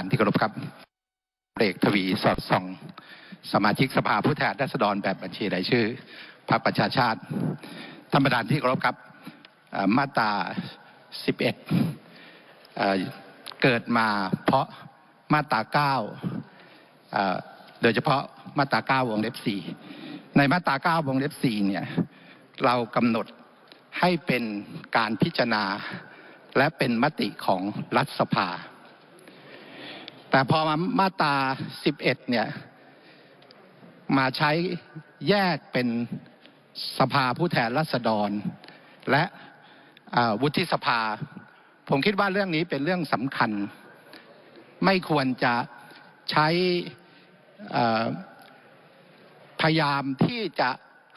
านที่เคารพครับเอกทวีสอดส่อง สมาชิกสภาผู้แทนราษฎรแบบบัญชีรายชื่อพรรคประชาชาติท่านประธานที่เคารพครับมาตรา 11เเกิดมาเพราะมาตรา 9 โดยเฉพาะมาตรา 9 วงเล็บ 4 ในมาตรา 9 วงเล็บ 4 เนี่ย เรากำหนดให้เป็นการพิจารณา และเป็นมติของรัฐสภา แต่พอมามาตรา11เนี่ยมาใช้แยกเป็นสภาผู้แทนราษฎรและวุฒิสภา ผมคิดว่าเรื่องนี้เป็นเรื่องสำคัญ ไม่ควรจะใช้พยายามที่จะ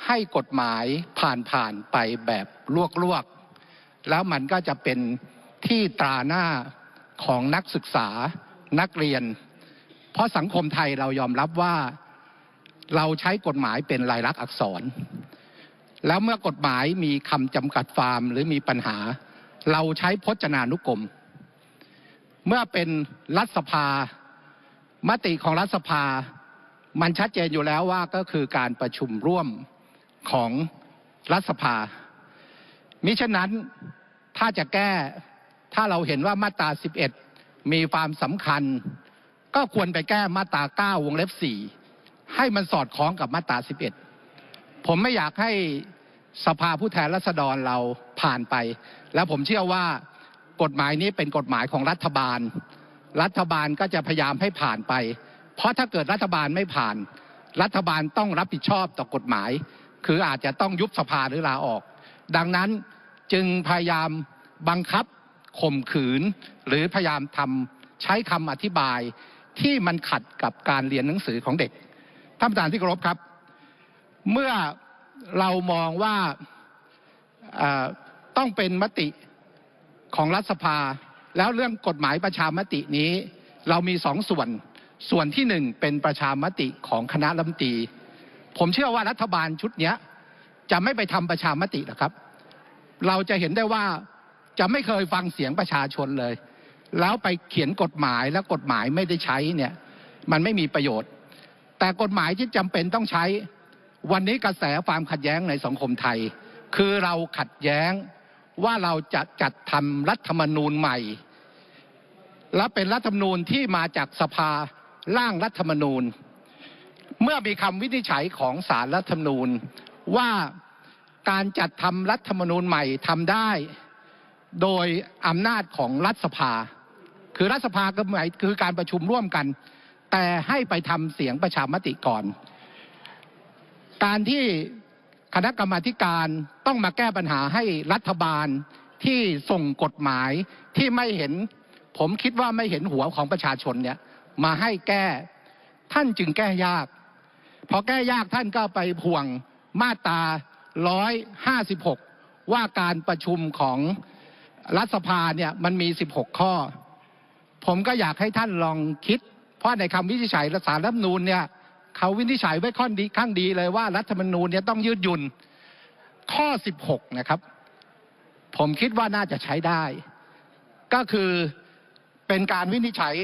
ให้กฎหมายผ่านผ่านๆไปแบบลวกๆ แล้วมันก็จะเป็นที่ตราหน้าของนักศึกษา นักเรียนเพราะสังคมไทยเรายอมรับว่าเราใช้กฎหมายเป็นลายลักษณ์อักษร แล้วเมื่อกฎหมายมีคำจำกัดฟาร์มหรือมีปัญหา เราใช้พจนานุกรม เมื่อเป็นรัฐสภามติของรัฐสภา มันชัดเจนอยู่แล้วว่าก็คือการประชุมร่วมของรัฐสภา มิฉะนั้นถ้าจะแก้ถ้าเราเห็นว่ามาตรา 11 มีความสำคัญก็ควรไปแก้มาตรา9วงเล็บ4ให้มันสอดคล้องกับมาตรา11ผมไม่อยากให้สภาผู้แทนราษฎรเราผ่านไป แล้วผมเชื่อว่ากฎหมายนี้เป็นกฎหมายของรัฐบาล รัฐบาลก็จะพยายามให้ผ่านไป เพราะถ้าเกิดรัฐบาลไม่ผ่าน รัฐบาลต้องรับผิดชอบต่อกฎหมาย คืออาจจะต้องยุบสภาหรือลาออก ดังนั้นจึงพยายามบังคับ ข่มขืนหรือพยายามทำใช้คำอธิบายที่มันขัดกับการเรียนหนังสือของเด็กท่านประธานที่เคารพครับ เมื่อเรามองว่าต้องเป็นมติของรัฐสภา แล้วเรื่องกฎหมายประชามตินี้ เรามีสองส่วน ส่วนที่หนึ่งเป็นประชามติของคณะรัฐมนตรีผมเชื่อว่ารัฐบาลชุดนี้จะไม่ไปทำประชามติหรอกครับ เราจะเห็นได้ว่า จะไม่เคยฟังเสียงประชาชนเลยแล้วไปเขียนกฎหมายแล้วกฎหมายไม่ได้ใช้เนี่ยมันไม่มีประโยชน์ แต่กฎหมายที่จำเป็นต้องใช้ วันนี้กระแสความขัดแย้งในสังคมไทย คือเราขัดแย้งว่าเราจะจัดทำรัฐธรรมนูญใหม่ และเป็นรัฐธรรมนูญที่มาจากสภาร่างรัฐธรรมนูญ เมื่อมีคำวินิจฉัยของสารรัฐธรรมนูญว่าการจัดทำรัฐธรรมนูญใหม่ทำได้ โดยอำนาจของรัฐสภาคือรัฐสภาก็หมายคือการประชุมร่วมกันแต่ให้ไปทำเสียงประชามติก่อนการที่คณะกรรมาธิการต้องมาแก้ปัญหาให้รัฐบาลที่ส่งกฎหมายที่ไม่เห็น ผมคิดว่าไม่เห็นหัวของประชาชนเนี่ยมาให้แก้ท่านจึงแก้ยากพอแก้ยากท่านก็ไปพ่วงมาตรา156 ว่าการประชุมของ รัฐสภาเนี่ยมันมี16ข้อ ผมก็อยากให้ท่านลองคิด เพราะในคำวินิจฉัยสารรัฐมนูญเนี่ยเขาวินิจฉัยไว้ข้อดีข้างดีเลยว่ารัฐธรรมนูญเนี่ยต้องยืดหยุ่นข้อ 16 นะครับ ผมคิดว่าน่าจะใช้ได้ ก็คือเป็นการวินิจฉัย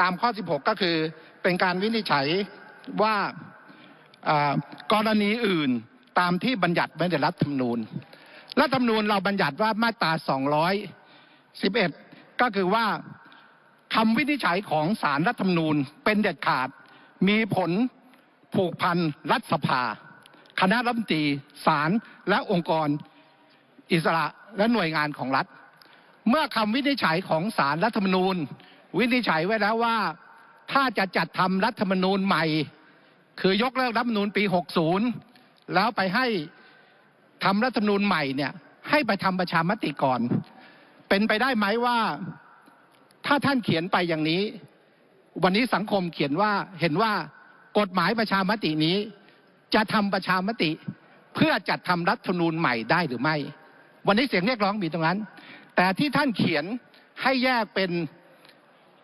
ตามข้อ 16 ก็คือเป็นการวินิจฉัยว่าอ่ากรณีอื่นตามที่บัญญัติไว้ในรัฐธรรมนูญ รัฐธรรมนูญเราบัญญัติว่ามาตรา211ก็คือว่าคำวินิจฉัยของสารรัฐธรรมนูญเป็นเด็ดขาดมีผลผูกพันรัฐสภา คณะรัฐมนตรีศาลและองค์กรอิสระและหน่วยงานของรัฐ เมื่อคำวินิจฉัยของสารรัฐธรรมนูญ วินิจฉัยไว้แล้วว่า ถ้าจะจัดทำรัฐธรรมนูญใหม่ คือยกเลิกรัฐธรรมนูญปี 60 แล้วไปให้ รัฐธรรมนูญใหม่เนี่ยให้ไปทำประชามติก่อนเป็นไปได้ไหมว่าถ้าท่านเขียนไปอย่างนี้ วันนี้สังคมเขียนว่าเห็นว่ากฎหมายประชามตินี้ จะทำประชามติ เพื่อจัดทำรัฐธรรมนูญใหม่ได้หรือไม่ วันนี้เสียงเรียกร้องมีตรงนั้น แต่ที่ท่านเขียนให้แยกเป็น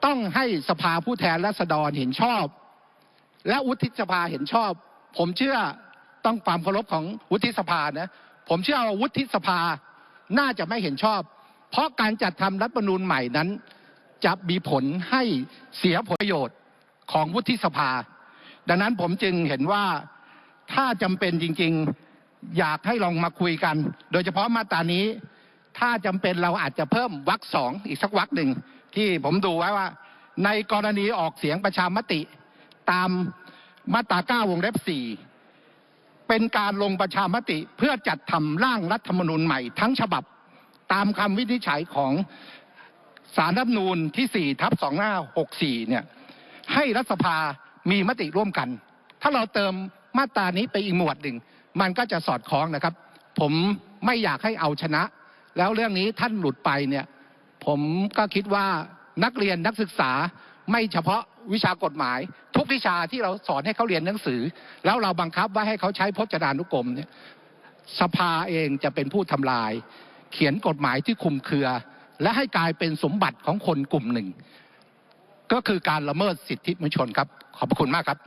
ต้องให้สภาผู้แทนราษฎรเห็นชอบ และวุฒิสภาเห็นชอบ ผมเชื่อต้องความเคารพของวุฒิสภานะ ผมเชื่อว่าวุฒิสภาน่าจะไม่เห็นชอบ เพราะการจัดทำรัฐธรรมนูญใหม่นั้น จะมีผลให้เสียผลประโยชน์ของวุฒิสภา ดังนั้นผมจึงเห็นว่าถ้าจำเป็นจริงๆอยากให้ลองมาคุยกัน โดยเฉพาะมาตรานี้ ถ้าจำเป็นเราอาจจะเพิ่มวรรคสองอีกสักวรรคหนึ่งที่ผมดูไว้ว่า ในกรณีออกเสียงประชามติตามมาตรา9วงเล็บ4 เป็นการลงประชามติเพื่อจัดทำร่างรัฐธรรมนูญใหม่ทั้งฉบับตามคำวินิจฉัยของสารรัฐธรรมนูญที่4ทับ2564เนี่ยให้รัฐสภามีมติร่วมกัน ถ้าเราเติมมาตรานี้ไปอีกหมวดหนึ่ง มันก็จะสอดคล้องนะครับ ผมไม่อยากให้เอาชนะ แล้วเรื่องนี้ท่านหลุดไปเนี่ยผมก็คิดว่านักเรียนนักศึกษา ไม่เฉพาะวิชากฎหมาย ทุกวิชาที่เราสอนให้เขาเรียนหนังสือ แล้วเราบังคับว่าให้เขาใช้พจนานุกรมเนี่ยสภาเองจะเป็นผู้ทำลาย เขียนกฎหมายที่คุมเครือ และให้กลายเป็นสมบัติของคนกลุ่มหนึ่ง ก็คือการละเมิดสิทธิมนุษยชนครับ ขอบพระคุณมากครับ